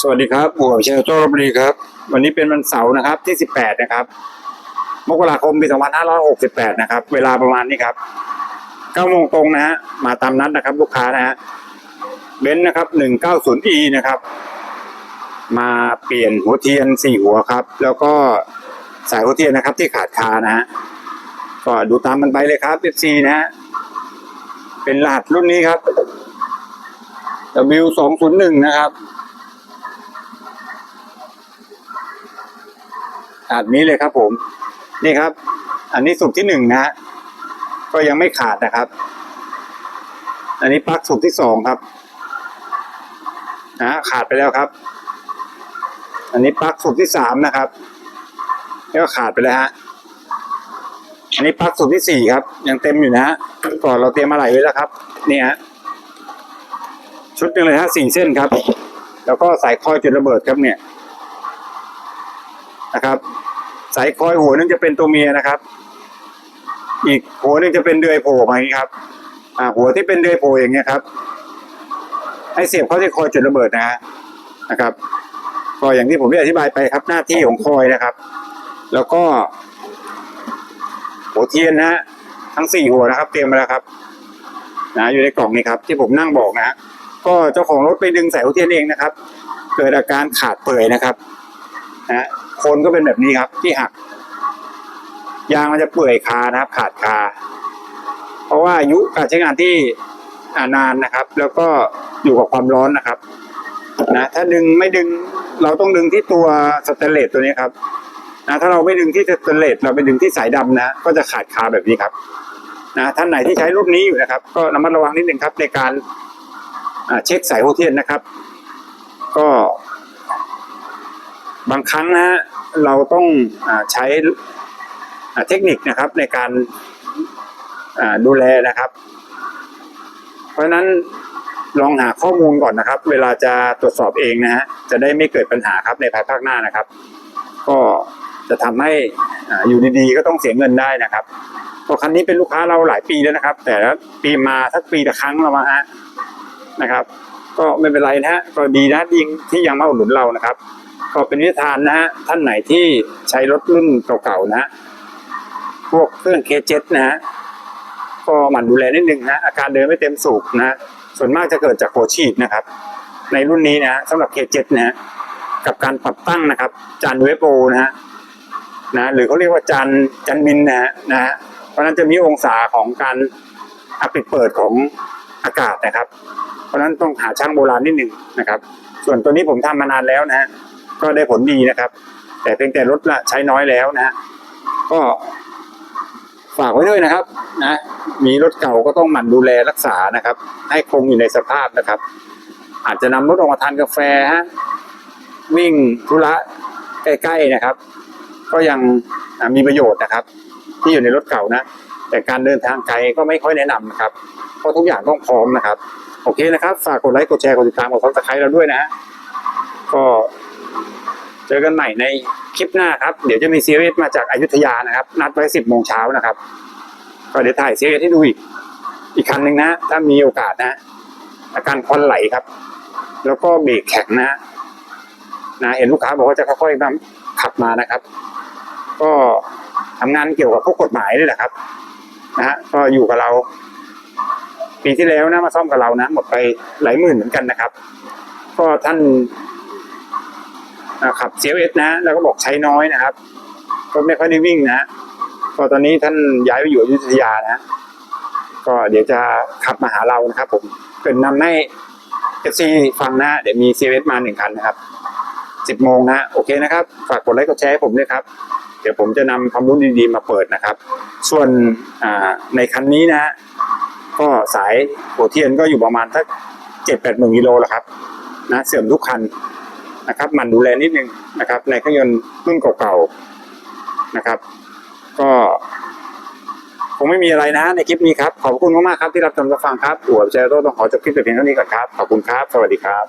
สวัสดีครับผมเชลโตรบบุรีครับ วันนี้เป็นวันเสาร์นะครับที่ 18 นะครับมกราคมปี 2568 นะครับ เวลาประมาณนี้ครับ9โมงตรงนะฮะมาตามนัดนะครับ ลูกค้านะฮะเบนซ์นะครับ 190e นะครับ มาเปลี่ยนหัวเทียน 4 หัวครับ แล้วก็สายหัวเทียนนะครับที่ขาดคานะฮะก็ดูตามมันไปเลยครับ FC นะฮะเป็นรหัสรุ่นนี้ครับ W201 นะครับ ขาดนี้เลยครับผม นี่ครับ อันนี้สุกที่หนึ่งนะฮะก็ยังไม่ขาดนะครับ อันนี้ปลั๊กสุกที่สองครับนะฮะขาดไปแล้วครับ อันนี้ปลั๊กสุกที่สามนะครับแล้วก็ขาดไปแล้วฮะ อันนี้ปลั๊กสุกที่สี่ครับ ยังเต็มอยู่นะฮะก่อนเราเตรียมอะไรไว้แล้วครับ นี่ฮะชุดหนึงเลยฮะสี่เส้นครับ แล้วก็สายคอยจุดระเบิดครับเนี่ยนะครับ สายคอยหัวหนึงจะเป็นตัวเมียนะครับ อีกหัวหนึงจะเป็นเดือยโผล่มาอย่างนี้ครับ อ่า หัวที่เป็นเดือยโผล่อย่างเงี้ยครับ ให้เสียบเข้าที่คอยจุดระเบิดนะนะครับ ก็อย่างที่ผมได้อธิบายไปครับหน้าที่ของคอยนะครับ แล้วก็ หัวเทียนนะฮะทั้งสี่หัวนะครับ เตรียมมาแล้วครับนะอยู่ในกล่องนี้ครับ ที่ผมนั่งบอกนะ ก็เจ้าของรถไปดึงสายหัวเทียนเองนะครับ เกิดอาการขาดเปื่อยนะครับนะฮะ คนก็เป็นแบบนี้ครับ ที่หัก ยางมันจะเปื่อยคานะครับ ขาดคา เพราะว่าอายุการใช้งานที่อานานนะครับ แล้วก็อยู่กับความร้อนนะครับ นะถ้าดึงไม่ดึงเราต้องดึงที่ตัวสเตนเลสตัวนี้ครับนะถ้าเราไม่ดึงที่สเตนเลสเราไปดึงที่สายดำนะก็จะขาดคาแบบนี้ครับนะท่านไหนที่ใช้รุ่นนี้อยู่นะครับ ก็ระมัดระวังนิดนึงครับในการเช็คสายโฮเทียนนะครับ ก็ บางครั้งนะฮะเราต้องอใช้เทคนิคนะครับในการดูแลนะครับ เพราะนั้นลองหาข้อมูลก่อนนะครับ เวลาจะตรวจสอบเองนะฮะจะได้ไม่เกิดปัญหาครับในภายภาคหน้านะครับ ก็จะทำให้อยู่ดีๆก็ต้องเสียเงินได้นะครับเพราะคันนี้เป็นลูกค้าเราหลายปีแล้วนะครับ แต่ละปีมาสักปีละครั้งเรามาฮะนะครับ ก็ไม่เป็นไรนะฮะก็ดีนะที่ที่ยังมาอุดหนุนเรานะครับ ก็เป็นวิธีทานนะฮะท่านไหนที่ใช้รถรุ่นเก่าๆนะฮะพวกเครื่องเคเจ็นะฮะก็หมั่นดูแลนิดนึงนะอาการเดินไม่เต็มสูบนะส่วนมากจะเกิดจากหัวฉีดนะครับ ในรุ่นนี้นะสำหรับเคเจ็นะฮะกับการปรับตั้งนะครับ จานเวโปนะฮะนะหรือเขาเรียกว่าจานจานบินนะฮะนะฮะเพราะนั้นจะมีองศาของการอัปิดเปิดของอากาศนะครับ เพราะนั้นต้องหาช่างโบราณนิดหนึ่งนะครับ ส่วนตัวนี้ผมทำมานานแล้วนะฮะ ก็ได้ผลดีนะครับ แต่เพียงแต่ลดละใช้น้อยแล้วนะฮะก็ฝากไว้ด้วยนะครับนะมีรถเก่าก็ต้องหมั่นดูแลรักษานะครับ ให้คงอยู่ในสภาพนะครับ อาจจะนำรถออกมาทานกาแฟฮะวิ่งธุระใกล้ๆนะครับ ก็ยังมีประโยชน์นะครับ ที่อยู่ในรถเก่านะ แต่การเดินทางไกลก็ไม่ค่อยแนะนำนะครับ เพราะทุกอย่างต้องพร้อมนะครับ โอเคนะครับ ฝากกดไลค์กดแชร์กดติดตามกดซับสไครต์เราด้วยนะ ก็ เจอกันใหม่ในคลิปหน้าครับ เดี๋ยวจะมีซีรีส์มาจากอายุทยานะครับ นัดไว้สิบโมงเช้านะครับ ก็เดี๋ยวถ่ายซีรีส์ให้ดูอีก อีกคันหนึ่งนะ ถ้ามีโอกาสนะ อาการควันไหลครับ แล้วก็เบรกแข็งนะนะเห็นลูกค้าบอกว่าจะค่อยๆนำขับมานะครับ ก็ทำงานเกี่ยวกับพวกกฎหมายนี่แหละครับนะฮะก็อยู่กับเรา ปีที่แล้วนะมาซ่อมกับเรานะ หมดไปหลายหมื่นเหมือนกันนะครับ ก็ท่าน ขับ CLS นะ แล้วก็บอกใช้น้อยนะครับก็ไม่ค่อยได้วิ่งนะก็ตอนนี้ท่านย้ายไปอยู่อยุธยานะ ก็เดี๋ยวจะขับมาหาเรานะครับ ผมเป็นนำให้ FC ฟังนะ เดี๋ยวมี CLS มาหนึ่งคันนะครับสิบโมงนะโอเคนะครับ ฝากกดไลค์กดแชร์ให้ผมด้วยครับ เดี๋ยวผมจะนำความรู้ดีๆมาเปิดนะครับ ส่วนในคันนี้นะ ก็สายหัวเทียนก็อยู่ประมาณสักเจ็ดแปดหมื่นกิโลแล้วครับ นะเสื่อมทุกคัน นะครับมันดูแลนิดนึงนะครับ ในเครื่องยนต์รุ่นเก่าๆนะครับ ก็คงไม่มีอะไรนะในคลิปนี้ครับ ขอบคุณมากๆครับที่รับชมรับฟังครับอัวเจโร่ต้องขอจบคลิปแต่เพียงเท่านี้ก่อนครับ ขอบคุณครับ สวัสดีครับ